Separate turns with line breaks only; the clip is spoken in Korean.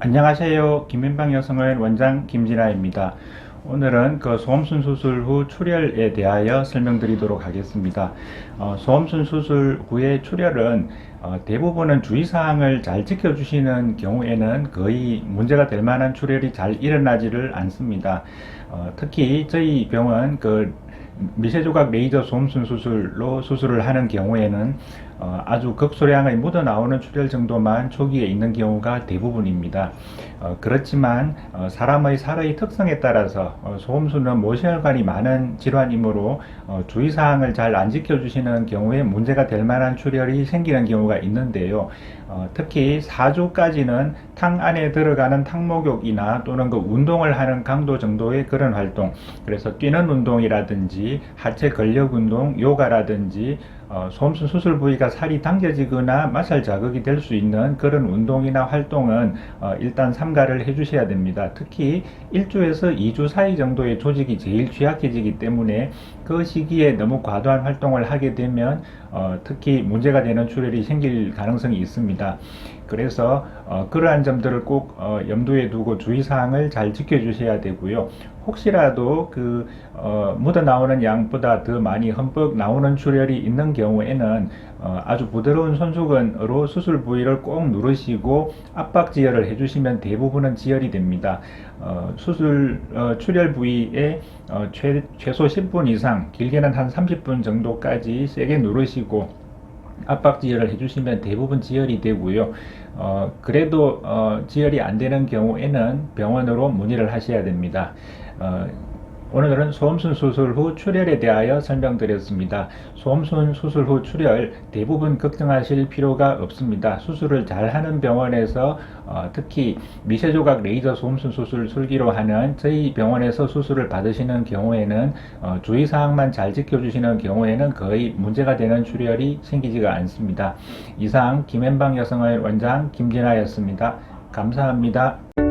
안녕하세요. 김민방 여성의 원장 김진아입니다. 오늘은 그 소음순 수술 후 출혈에 대하여 설명드리도록 하겠습니다. 어, 소음순 수술 후의 출혈은 어, 대부분은 주의사항을 잘 지켜주시는 경우에는 거의 문제가 될 만한 출혈이 잘 일어나지를 않습니다. 어, 특히 저희 병원 그 미세조각 레이저 소음순 수술로 수술을 하는 경우에는 어, 아주 극소량의 묻어 나오는 출혈 정도만 초기에 있는 경우가 대부분입니다. 어, 그렇지만 어, 사람의 살의 특성에 따라서 어, 소음순은 모세혈관이 많은 질환이므로 어, 주의사항을 잘 안 지켜주시는 경우에 문제가 될 만한 출혈이 생기는 경우가 있는데요. 어, 특히 4주까지는 탕 안에 들어가는 탕목욕이나 또는 그 운동을 하는 강도 정도의 그런 활동, 그래서 뛰는 운동이라든지 하체 근력 운동, 요가라든지 어, 소음순 수술 부위가 살이 당겨지거나 마찰 자극이 될 수 있는 그런 운동이나 활동은 어, 일단 삼가를 해주셔야 됩니다. 특히 1주에서 2주 사이 정도의 조직이 제일 취약해지기 때문에 그 시기에 너무 과도한 활동을 하게 되면 어, 특히 문제가 되는 출혈이 생길 가능성이 있습니다. 그래서 어, 그러한 점들을 꼭 어, 염두에 두고 주의사항을 잘 지켜주셔야 되고요. 혹시라도 그 어, 묻어 나오는 양보다 더 많이 흠뻑 나오는 출혈이 있는 경우 에는 어, 아주 부드러운 손수건으로 수술 부위를 꼭 누르시고 압박 지혈을 해주시면 대부분은 지혈이 됩니다. 어, 수술 어, 출혈 부위에 어, 최, 최소 10분 이상, 길게는 한 30분 정도까지 세게 누르시고 압박 지혈을 해주시면 대부분 지혈이 되고요. 어, 그래도 어, 지혈이 안 되는 경우에는 병원으로 문의를 하셔야 됩니다. 어, 오늘은 소음순 수술 후 출혈에 대하여 설명드렸습니다. 소음순 수술 후 출혈 대부분 걱정하실 필요가 없습니다. 수술을 잘 하는 병원에서 어, 특히 미세조각 레이저 소음순 수술 술기로 하는 저희 병원에서 수술을 받으시는 경우에는 어, 주의사항만 잘 지켜주시는 경우에는 거의 문제가 되는 출혈이 생기지가 않습니다. 이상 김현방 여성의 원장 김진아였습니다. 감사합니다.